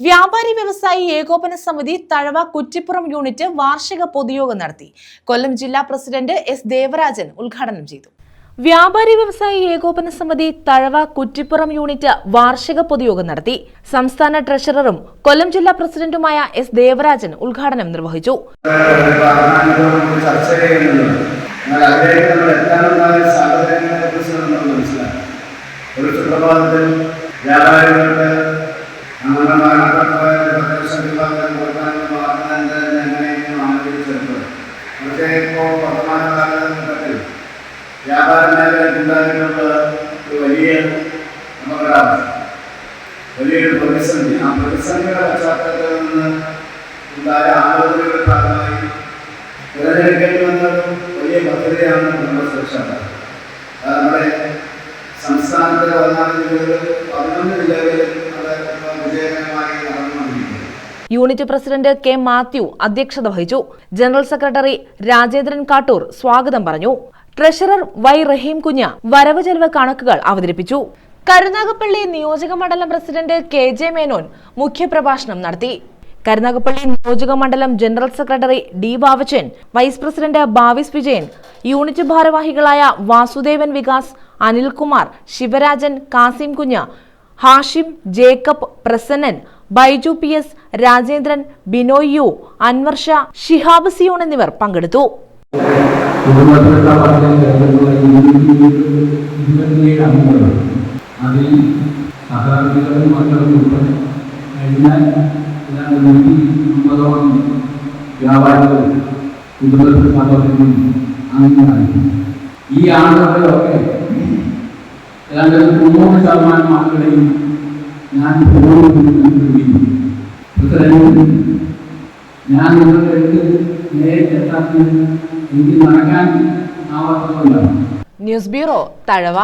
വ്യാപാരി വ്യവസായി ഏകോപന സമിതി തഴവ കുറ്റിപ്പുറം യൂണിറ്റ് വാർഷിക പൊതുയോഗം നടത്തി. കൊല്ലം ജില്ലാ പ്രസിഡന്റ് എസ് ദേവരാജൻ ഉദ്ഘാടനം ചെയ്തു. വ്യാപാരി വ്യവസായി ഏകോപന സമിതി തഴവ കുറ്റിപ്പുറം യൂണിറ്റ് വാർഷിക പൊതുയോഗം നടത്തി. സംസ്ഥാന ട്രഷററും കൊല്ലം ജില്ലാ പ്രസിഡന്റുമായ എസ് ദേവരാജൻ ഉദ്ഘാടനം നിർവഹിച്ചു. വ്യാപാരികളുടെ വലിയ വലിയൊരു പ്രതിസന്ധി. ആ പ്രതിസന്ധിയുടെ പശ്ചാത്തലത്തിൽ നിന്ന് ഉണ്ടായ ഭാഗമായി തിരഞ്ഞെടുക്കേണ്ടി വലിയ ഭദ്രതയാണ് നമ്മുടെ സുരക്ഷ നമ്മുടെ സംസ്ഥാനത്തിലെ പതിനാല് ജില്ലകളിൽ പതിനൊന്ന് ജില്ലകളിൽ വിജയകരമായി യൂണിറ്റ് പ്രസിഡന്റ് കെ മാത്യു അധ്യക്ഷത വഹിച്ചു. ജനറൽ സെക്രട്ടറി രാജേന്ദ്രൻ കാട്ടൂർ സ്വാഗതം പറഞ്ഞു. ട്രഷറർ വൈ റഹീം കുഞ്ഞ വരവ് ചെലവ് കണക്കുകൾ അവതരിപ്പിച്ചു. കരുനാഗപ്പള്ളി നിയോജക മണ്ഡലം പ്രസിഡന്റ് കെ ജെ മേനോൻ മുഖ്യപ്രഭാഷണം നടത്തി. കരുനാഗപ്പള്ളി നിയോജക മണ്ഡലം general secretary D Bavachan vice president Bavis Vijayan unit ഭാരവാഹികളായ വാസുദേവൻ വികാസ് അനിൽകുമാർ ശിവരാജൻ കാസിം കുഞ്ഞ Hashim Jacob Prasannan Baiju P S Rajendran Binoy U Anvarsha Shihab Zion എന്നിവർ പങ്കെടുത്തു. കുടുംബത്തിലുള്ള പറഞ്ഞ ഇരുപത്തിയേഴ് അംഗങ്ങൾ അതിൽ സഹകർമ്മികളും മക്കളും ഉൾപ്പെടെ കഴിഞ്ഞാൽ ഏതാണ്ട് നൂറ്റി അമ്പതോളം വ്യാപാരികൾ കുടുംബത്തിൽ പദ്ധതിയിൽ അംഗങ്ങളായി ഈ ആളുകളൊക്കെ ഏതാണ്ട് തൊണ്ണൂറ് ശതമാനം ആളുകളെയും ഞാൻ പ്രസിഡന്റ് ഞാൻ നിങ്ങളുടെ അടുത്ത് നേരിട്ട് എത്താത്തത് എനിക്ക് നടക്കാൻ ആവാത്തതുകൊണ്ടാണ് ന്യൂസ് ബ്യൂറോ തഴവ